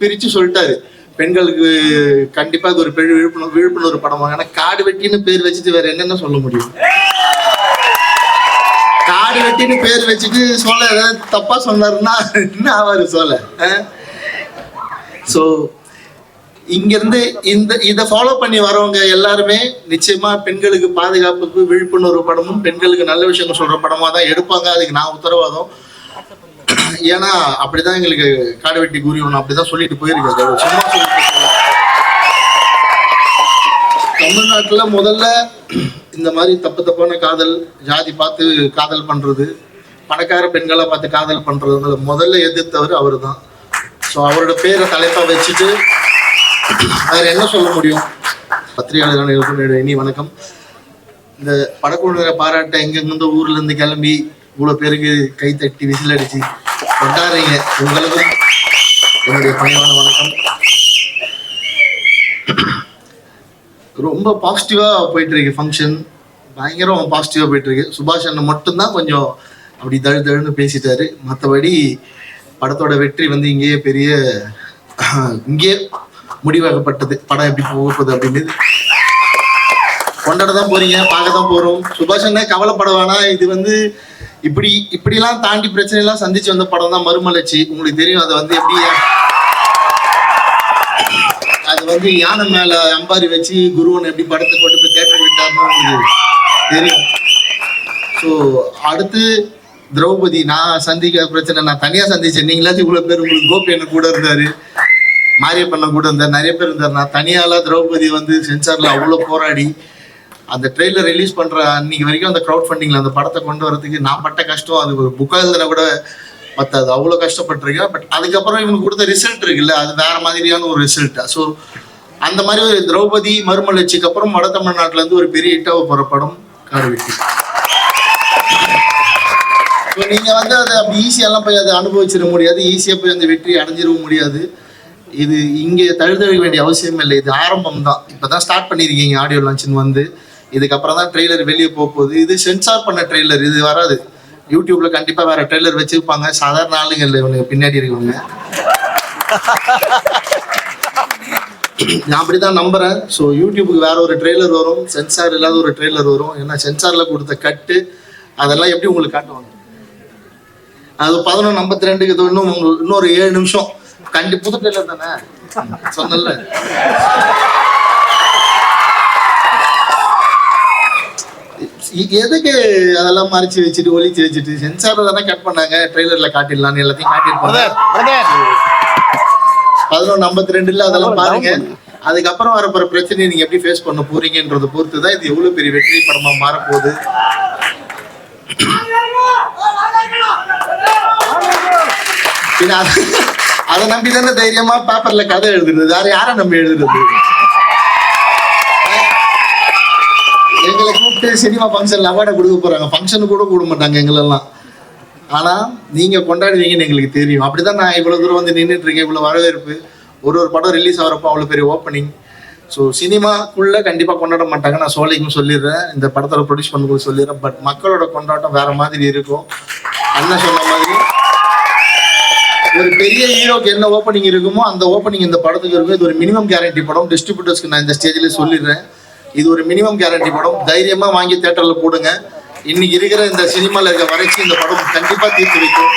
பிரிச்சு சொல்லிட்டாரு. பெண்களுக்கு கண்டிப்பா இது ஒரு பெரிய விழிப்புணர்வு விழிப்புணர்வு படம்? ஏன்னா காடு வெட்டின்னு பேர் வச்சுட்டு வேற என்னென்ன சொல்ல முடியும்? காடு வெட்டின்னு பேர் வச்சுட்டு சொல்ல ஏதாவது தப்பா சொன்னாருன்னா என்ன ஆவாரு சொல்ல? ஸோ இங்கிருந்து இந்த இதை ஃபாலோ பண்ணி வரவங்க எல்லாருமே நிச்சயமா பெண்களுக்கு பாதுகாப்புக்கு விழிப்புணர்வு படமும் பெண்களுக்கு நல்ல விஷயங்கள் சொல்ற படமா தான் எடுப்பாங்க. அதுக்கு நான் உத்தரவாதம். ஏன்னா அப்படிதான் எங்களுக்கு காடு வெட்டி குரு ஒன்று அப்படிதான் சொல்லிட்டு போயிருக்காரு சும்மா சொல்லிட்டு தமிழ்நாட்டில் தமிழ்நாட்டுல முதல்ல இந்த மாதிரி தப்பு தப்பான காதல் ஜாதி பார்த்து காதல் பண்றது பணக்கார பெண்களை பார்த்து காதல் பண்றது முதல்ல எதிர்த்தவர் அவர் தான் ஸோ அவரோட பேரை தலைப்பா வச்சுட்டு அதில் என்ன சொல்ல முடியும்? பத்திரிகையாளர்களுக்கு என்னுடைய இனி வணக்கம். இந்த படக்குழுவினரை பாராட்ட எங்கெங்கிருந்தோ ஊர்ல இருந்து கிளம்பி இவ்வளோ பேருக்கு கை தட்டி விசில் அடிச்சு கொண்டாடுறீங்க. உங்களுக்கும் என்னுடைய பணிவான வணக்கம். ரொம்ப பாசிட்டிவா போயிட்டு இருக்கு ஃபங்க்ஷன் பயங்கரம் பாசிட்டிவா போயிட்டு இருக்கு சுபாஷ் அண்ணன் மட்டும்தான் கொஞ்சம் அப்படி தழு தழுன்னு பேசிட்டாரு. மற்றபடி படத்தோட வெற்றி வந்து இங்கேயே பெரிய இங்கேயே முடிவாகப்பட்டது படம் எப்படி போக போகுது அப்படின்னு கொண்டாட தான் போறீங்க பார்க்க தான் போறோம். சுபாஷ் அண்ணன் கவலைப்பட வேணாம். இது வந்து இப்படி இப்படிலாம் தாண்டி பிரச்சனை எல்லாம் சந்திச்சு வந்த படம் தான் மறுமலர்ச்சி. உங்களுக்கு தெரியும் அதை வந்து எப்படி அது வந்து யானை மேல அம்பாரி வச்சு குருவன் எப்படி படத்தை கொண்டு போய் தேட்டர் விட்டாருன்னு தெரியும். ஸோ அடுத்து திரௌபதி நான் சந்திக்க பிரச்சனை நான் தனியா சந்திச்சேன். நீங்களாச்சும் இவ்வளவு பேர் உங்களுக்கு கோபி என்ன கூட இருந்தாரு மாரியப்பண்ண கூட இருந்தார் நிறைய பேர் இருந்தார். நான் தனியாலாம் திரௌபதி வந்து சென்சார்ல அவ்வளோ போராடி அந்த ட்ரெய்லர் ரிலீஸ் பண்ற அன்னைக்கு வரைக்கும் அந்த க்ரௌட் ஃபண்டிங்ல அந்த படத்தை கொண்டு வரதுக்கு நான் பட்ட கஷ்டம் அது ஒரு புக்கா எழுதுனா கூட பத்தாது. அவ்வளோ கஷ்டப்பட்டிருக்கேன். பட் அதுக்கப்புறம் இவனுக்கு கொடுத்த ரிசல்ட் இருக்குல்ல அது வேற மாதிரியான ஒரு ரிசல்ட் ஸோ அந்த மாதிரி ஒரு திரௌபதி மறுமலர்ச்சிக்கு அப்புறம் வட தமிழ்நாட்டுல இருந்து ஒரு பெரிய ஹிட்டாக போற படம் காடுவெட்டி ஸோ நீங்க வந்து அதை அப்படி ஈஸியெல்லாம் போய் அதை அனுபவிச்சிட முடியாது. ஈஸியா போய் அந்த வெற்றி அடைஞ்சிடவும் முடியாது. இது இங்கே தழுதழ வேண்டிய அவசியம் இல்லை. இது ஆரம்பம் தான் இப்பதான் ஸ்டார்ட் பண்ணியிருக்கீங்க ஆடியோ லான்ச்சின் வந்து. இதுக்கப்புறம் தான் ட்ரெய்லர் வெளியே போக போகுது. இது சென்சார் பண்ண ட்ரெய்லர் இது வராது. யூடியூப்ல கண்டிப்பா வேற ட்ரெய்லர் வச்சிருப்பாங்க. சாதாரண ஆளுங்க இல்லை இவனுக்கு பின்னாடி இருக்கவங்க. நான் அப்படிதான் நம்புறேன். ஸோ யூடியூபுக்கு வேற ஒரு ட்ரெய்லர் வரும். சென்சார் இல்லாத ஒரு ட்ரெய்லர் வரும். ஏன்னா சென்சார்ல கொடுத்த கட்டு அதெல்லாம் எப்படி உங்களுக்கு காட்டுவாங்க? அது பதினொன்று ஐம்பத்தி ரெண்டுக்கு இது இன்னும் உங்களுக்கு இன்னொரு ஏழு நிமிஷம். கண்டி புது ட்ரெய்லர் தானே? சொன்னல எதுக்கு அதெல்லாம் மறைச்சு வச்சுட்டு ஒளிச்சு வச்சுட்டு? சென்சார் தானே கட் பண்ணாங்க. ட்ரெய்லர்ல காட்டிடலாம்னு எல்லாத்தையும் காட்டியிருப்பாங்க பதினொன்று ஐம்பத்தி ரெண்டுல அதெல்லாம் பாருங்க. அதுக்கப்புறம் வரப்போற பிரச்சனையை நீங்க எப்படி ஃபேஸ் பண்ண போறீங்கன்றத பொறுத்து தான் இது எவ்வளவு பெரிய வெற்றி படமா மாறப்போகுது. அதை நம்பி தானே தைரியமா பேப்பர்ல கதை எழுதுறது. வேற யாரை நம்பி எழுதுறது? எங்களை கூப்பிட்டு சினிமா ஃபங்க்ஷன்ல அவார்டை கொடுக்க போறாங்க. ஃபங்க்ஷனு கூட கூட மாட்டாங்க எங்களெல்லாம். ஆனா நீங்க கொண்டாடுவீங்கன்னு எங்களுக்கு தெரியும். அப்படிதான் நான் இவ்வளவு தூரம் வந்து நின்றுட்டு இருக்கேன். இவ்வளவு வரவேற்பு. ஒரு ஒரு படம் ரிலீஸ் ஆகிறப்போ அவ்வளவு பெரிய ஓப்பனிங் ஸோ சினிமாக்குள்ள கண்டிப்பாக கொண்டாட மாட்டாங்க. நான் சோலைக்கும் சொல்லிடுறேன். இந்த படத்தோட ப்ரொடியூஸ் பண்ணும்போது சொல்லிடுறேன். பட் மக்களோட கொண்டாட்டம் வேற மாதிரி இருக்கும். அண்ணன் சொன்ன மாதிரி ஒரு பெரிய ஹீரோக்கு என்ன ஓப்பனிங் இருக்குமோ அந்த ஓப்பனிங் இந்த படத்துக்கு இருக்கும். இது ஒரு மினிமம் கேரண்டி படம். டிஸ்ட்ரிபியூட்டர்ஸ்க்கு நான் இந்த ஸ்டேஜ்லேயே சொல்லிடுறேன். இது ஒரு மினிமம் கேரண்டி படம். தைரியமா வாங்கி தேட்டர்ல போடுங்க. இன்னைக்கு இருக்கிற இந்த சினிமால இருக்க வறட்சி இந்த படம் கண்டிப்பா தீர்த்து வைக்கும்.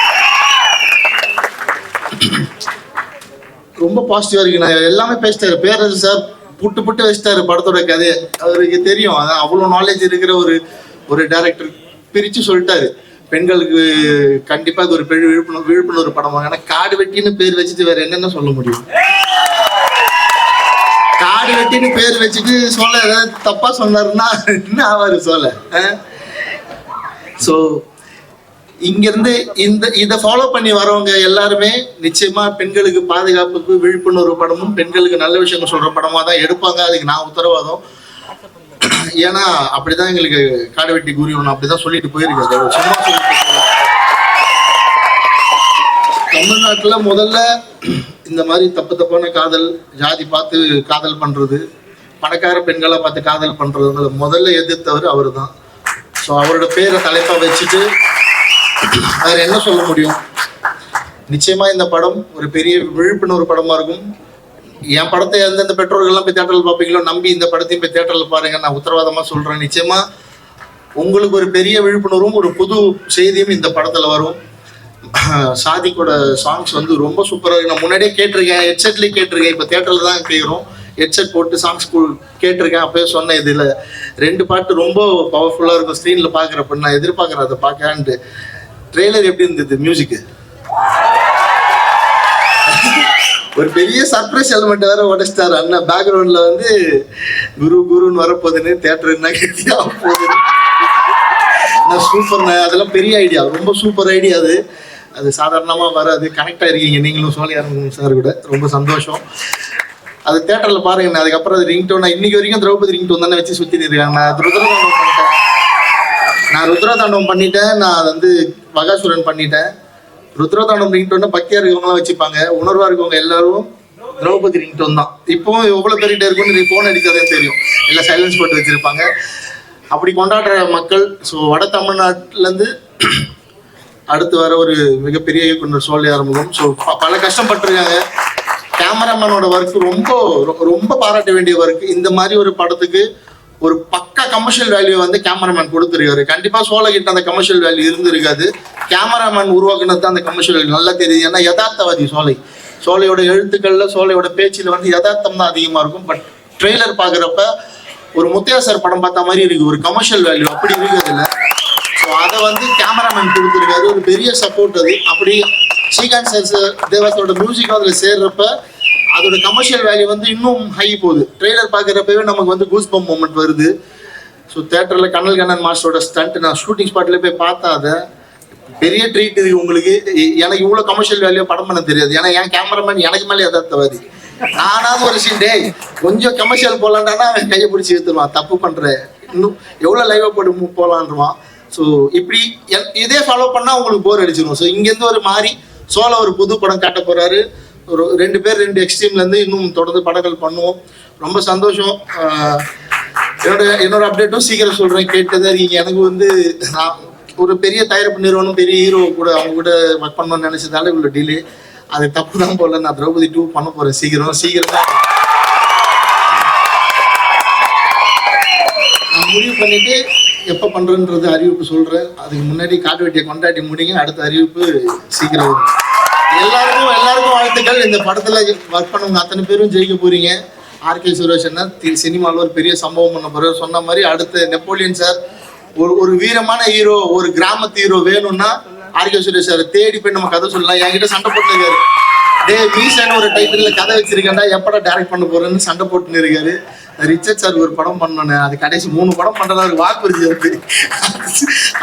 ரொம்ப பாசிட்டிவா இருக்கு நான் எல்லாமே பேசிட்டாரு பேரரசு சார் புட்டு புட்டு வச்சிட்டாரு படத்தோட கதையை. அவருக்கு தெரியும். அதான் அவ்வளோ நாலேஜ் இருக்கிற ஒரு ஒரு டைரக்டர் பிரிச்சு சொல்லிட்டாரு. பெண்களுக்கு கண்டிப்பா இது ஒரு பெரிய விழிப்புணர்வு விழிப்புணர்வு படம். ஏன்னா காடு வெட்டின்னு பேர் வச்சுட்டு வேற என்னென்ன சொல்ல முடியும்? காடு வெட்டின்னு பேர் வச்சுட்டு சொல்ல ஏதாவது தப்பா சொன்னாருன்னா என்ன ஆவாரு சொல்ல? ஸோ இங்கிருந்து இந்த இதை ஃபாலோ பண்ணி வரவங்க எல்லாருமே நிச்சயமா பெண்களுக்கு பாதுகாப்புக்கு விழிப்புணர்வு படமும் பெண்களுக்கு நல்ல விஷயங்கள் சொல்ற படமா தான் எடுப்பாங்க. அதுக்கு நான் உத்தரவாதம். ஏன்னா அப்படிதான் எங்களுக்கு காடு வெட்டி குரு ஒன்று அப்படிதான் சொல்லிட்டு போயிருக்காரு. சும்மா சொல்லிட்டு தமிழ்நாட்டுல முதல்ல இந்த மாதிரி தப்பு தப்பான காதல் ஜாதி பார்த்து காதல் பண்றது பணக்கார பெண்களை பார்த்து காதல் பண்றது முதல்ல எதிர்த்தவர் அவர் தான் ஸோ அவரோட பேரை தலைப்பா வச்சுட்டு அதில் என்ன சொல்ல முடியும்? நிச்சயமா இந்த படம் ஒரு பெரிய விழிப்புணர்வு படமா இருக்கும். என் படத்தை எந்தெந்த பெற்றோர்கள்லாம் போய் தேட்டரில் பார்ப்பீங்களோ நம்பி இந்த படத்தையும் போய் தேட்டரில் பாருங்க நான் உத்தரவாதமா சொல்றேன். நிச்சயமா உங்களுக்கு ஒரு பெரிய விழிப்புணர்வும் ஒரு புது செய்தியும் இந்த படத்துல வரும். சாதிக்கோட சாங்ஸ் வந்து ரொம்ப சூப்பராக இருக்கு. நான் முன்னாடியே கேட்டிருக்கேன். ஹெட்செட்லேயே கேட்டிருக்கேன். இப்போ தேட்டரில் தான் கேட்குறோம். ஹெட்செட் போட்டு சாங்ஸ் கேட்டிருக்கேன். அப்பயே சொன்னேன் இதில் ரெண்டு பாட்டு ரொம்ப பவர்ஃபுல்லாக இருக்கும். ஸ்க்ரீனில் பார்க்குறப்ப நான் எதிர்பார்க்குறேன். அதை பார்க்கலான்ட்டு ட்ரெய்லர் எப்படி இருந்தது? மியூசிக்கு ஒரு பெரிய சர்ப்ரைஸ் எலிமெண்ட் வேற உடைச்சிட்டாரு அண்ணா. பேக்ரவுண்ட்ல வந்து குரு குருன்னு வரப்போகுதுன்னு தேட்டர் என்ன கேட்டியா? போகுதுன்னு. நான் சூப்பர்ண்ணே அதெல்லாம் பெரிய ஐடியா ரொம்ப சூப்பர் ஐடியா அது. அது சாதாரணமாக வராது. கனெக்ட் ஆகிருக்கீங்க நீங்களும் சோழியாரன் சார் கூட. ரொம்ப சந்தோஷம். அது தேட்டரில் பாருங்க அதுக்கப்புறம் அது ரிங் டோன் இன்னைக்கு வரைக்கும் திரௌபதி ரிங் டோன் தானே வச்சு சுற்றி இருக்காங்க நான் ருத்ரதாண்டவம் பண்ணிட்டேன். நான் ருத்ரதாண்டவம் பண்ணிட்டேன். நான் அது வந்து மகாசுரன் பண்ணிட்டேன். ருத்ரதாண்டவம் ரிங் டோன் பக்கியா இருக்கவங்களாம் வச்சுப்பாங்க. உணர்வாக இருக்கவங்க எல்லாரும் திரௌபதி ரிங் டோன் தான். இப்போவும் எவ்வளோ பெரிய இருக்கும்னு நீ ஃபோன் அடிக்காதே தெரியும். எல்லாம் சைலன்ஸ் போட்டு வச்சுருப்பாங்க. அப்படி கொண்டாடுற மக்கள் ஸோ வட தமிழ்நாட்டிலேருந்து அடுத்து வர ஒரு மிகப்பெரிய இயக்குனர் சோழி ஆரம்பம் ஸோ பல கஷ்டப்பட்டிருக்காங்க. கேமராமேனோட ஒர்க் ரொம்ப ரொம்ப பாராட்ட வேண்டிய ஒர்க் இந்த மாதிரி ஒரு படத்துக்கு ஒரு பக்கா கமர்ஷியல் வேல்யூ வந்து கேமராமேன் கொடுத்துருக்காரு. கண்டிப்பாக சோழ கிட்ட அந்த கமர்ஷியல் வேல்யூ இருந்திருக்காது. கேமராமேன் உருவாக்குனது தான் அந்த கமர்ஷியல் வேல்யூ நல்லா தெரியுது. ஏன்னா யதார்த்தவாதி சோலை. சோலையோட எழுத்துக்களில் சோலையோட பேச்சில் வந்து யதார்த்தம் தான் அதிகமாக இருக்கும். பட் ட்ரெய்லர் பார்க்குறப்ப ஒரு முத்தையா சார் படம் பார்த்த மாதிரி இருக்கு. ஒரு கமர்ஷியல் வேல்யூ அப்படி இருக்கிறது அதுல ஸோ அதை வந்து கேமராமேன் கொடுத்துருக்காரு. ஒரு பெரிய சப்போர்ட் அது. அப்படி ஸ்ரீகாந்த் சார் தேவாசோட மியூசிக் அதில் சேர்றப்ப அதோட கமர்ஷியல் வேல்யூ வந்து இன்னும் ஹை போகுது. ட்ரெய்லர் பார்க்குறப்பவே நமக்கு வந்து கூஸ் பம்ப் மூமெண்ட் வருது ஸோ தேட்டரில் கண்ணல் கண்ணன் மாஸ்டரோட ஸ்டண்ட் நான் ஷூட்டிங் ஸ்பாட்ல போய் பார்த்தேன் அதை பெரிய ட்ரீட் இது உங்களுக்கு. எனக்கு இவ்வளோ கமர்ஷியல் வேல்யூ படம் பண்ண தெரியாது. ஏன்னா என் கேமராமேன் எனக்கு மேலே யதார்த்தவாதி. நானாவது ஒரு சீன் டேய் கொஞ்சம் கமர்ஷியல் போலான்டானா அவன் கையை பிடிச்சி எடுத்துருவான் தப்பு பண்ற இன்னும் எவ்வளோ லைவ் போட்டு போலான்றான் ஸோ இப்படி இதே ஃபாலோ பண்ணால் உங்களுக்கு போர் அடிச்சிடும் ஸோ இங்கேருந்து ஒரு மாதிரி சோழ ஒரு புது படம் காட்ட போறாரு. ஒரு ரெண்டு பேர் ரெண்டு எக்ஸ்ட்ரீம்லேருந்து இன்னும் தொடர்ந்து படங்கள் பண்ணுவோம். ரொம்ப சந்தோஷம். என்னோட என்னோட அப்டேட்டும் சீக்கிரம் சொல்றேன். கேட்டதா இருக்கீங்க. எனக்கு வந்து நான் ஒரு பெரிய தயாரிப்பு நிறுவனம் பெரிய ஹீரோ கூட அவங்க கூட ஒர்க் பண்ணணும்னு நினைச்சதால இவ்வளோ டிலே அது தப்பு தான் போல நான் திரௌபதி டூ பண்ண போறேன். சீக்கிரம் சீக்கிரம். தான் நான் முடிவு பண்ணிட்டு எப்போ பண்றேன்றது அறிவிப்பு சொல்றேன். அதுக்கு முன்னாடி காட்டு வெட்டியை கொண்டாடி முடிங்க அடுத்த அறிவிப்பு சீக்கிரம் வரும். எல்லாருக்கும் எல்லாருக்கும் வாழ்த்துக்கள். இந்த படத்துல ஒர்க் பண்ணவங்க அத்தனை பேரும் ஜெயிக்க போறீங்க. ஆர்கே சுரேஷ் என்ன தி- ஒரு பெரிய சம்பவம் பண்ண போறாரு. சொன்ன மாதிரி அடுத்த நெப்போலியன் சார் ஒரு ஒரு வீரமான ஹீரோ ஒரு கிராமத்து ஹீரோ வேணும்னா ஆர்கே சுரேஷ் சார் தேடி போய் நம்ம கதை சொல்லலாம். என்கிட்ட சண்டை போட்டுருக்காரு டே மீசான ஒரு டைட்டில்ல கதை வச்சிருக்கேன்டா எப்படா டைரக்ட் பண்ண போறேன்னு சண்டை போட்டுன்னு இருக்காரு. ரிச்சர்ட் சார் ஒரு படம் பண்ணனே அது கடைசி மூணு படம் பண்றதா ஒரு வாக்குறுதி இருக்கு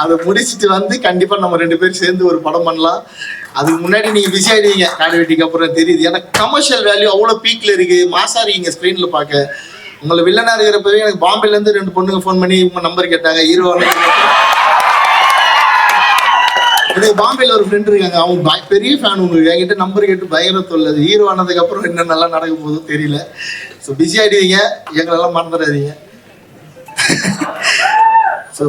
அதை முடிச்சுட்டு வந்து கண்டிப்பா நம்ம ரெண்டு பேரும் சேர்ந்து ஒரு படம் பண்ணலாம். அதுக்கு முன்னாடி நீங்க பிஸி ஆயிடுவீங்க. காடு வெட்டிக்கு அப்புறம் தெரியுது. ஏன்னா கமர்ஷியல் வேல்யூ அவ்வளவு பீக்ல இருக்கு. மாசா இருக்கீங்க ஸ்க்ரீன்ல பார்க்க. உங்களை வில்லனா இருக்கிறப்பவே எனக்கு பாம்பேல இருந்து ரெண்டு பொண்ணுங்க ஃபோன் பண்ணி உங்க நம்பர் கேட்டாங்க. ஹீரோ எனக்கு பாம்பேல ஒரு ஃப்ரெண்ட் இருக்காங்க. அவங்க பெரிய ஃபேன் உங்களுக்கு என்கிட்ட நம்பர் கேட்டு பயங்கர தொல்லது ஹீரோ ஆனதுக்கு அப்புறம் என்ன நல்லா நடக்க போதும் தெரியல. ஸோ பிஸி ஆயிடுவீங்க எங்களெல்லாம் மறந்துடாதீங்க. ஸோ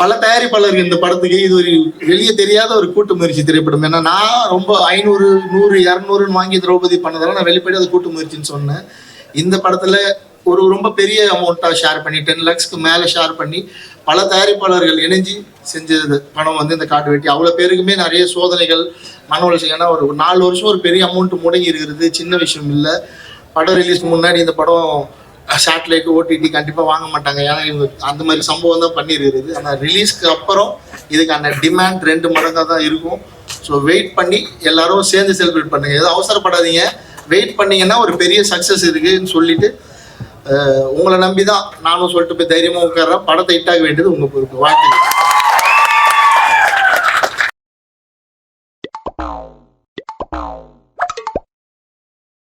பல தயாரிப்பாளர்கள் இந்த படத்துக்கு இது ஒரு வெளியே தெரியாத ஒரு கூட்டு முயற்சி திரைப்படம். ஏன்னா நான் ரொம்ப ஐநூறு நூறு இரநூறுன்னு வாங்கி திரௌபதி பண்ணதால நான் வெளிப்படையாக அது கூட்டு முயற்சின்னு சொன்னேன். இந்த படத்துல ஒரு ரொம்ப பெரிய அமௌண்ட்டாக ஷேர் பண்ணி டென் லேக்ஸ்க்கு மேலே ஷேர் பண்ணி பல தயாரிப்பாளர்கள் இணைஞ்சு செஞ்சது பணம் வந்து இந்த காட்டு வெட்டி. அவ்வளோ பேருக்குமே நிறைய சோதனைகள் மன வளர்ச்சி ஏன்னா ஒரு நாலு வருஷம் ஒரு பெரிய அமௌண்ட் முடங்கி இருக்கிறது சின்ன விஷயம் இல்லை. படம் ரிலீஸ் முன்னாடி இந்த படம் சேட்டலைட் ஓடிடி கண்டிப்பாக வாங்க மாட்டாங்க. ஏன்னா இவங்க அந்த மாதிரி சம்பவம் தான் பண்ணியிருக்கிறது ஆனால் ரிலீஸ்க்கு அப்புறம் இதுக்கான டிமாண்ட் ரெண்டு மடங்காக தான் இருக்கும். ஸோ வெயிட் பண்ணி எல்லாரும் சேர்ந்து செலிப்ரேட் பண்ணுங்க. எதுவும் அவசரப்படாதீங்க. வெயிட் பண்ணீங்கன்னா ஒரு பெரிய சக்ஸஸ் இருக்குன்னு சொல்லிட்டு உங்களை நம்பி தான் நானும் சொல்லிட்டு போய் தைரியமாக உட்கார்றேன். படத்தை ஹிட் ஆக வேண்டியது உங்கள் பொறுப்பு. வாழ்த்துக்கள்.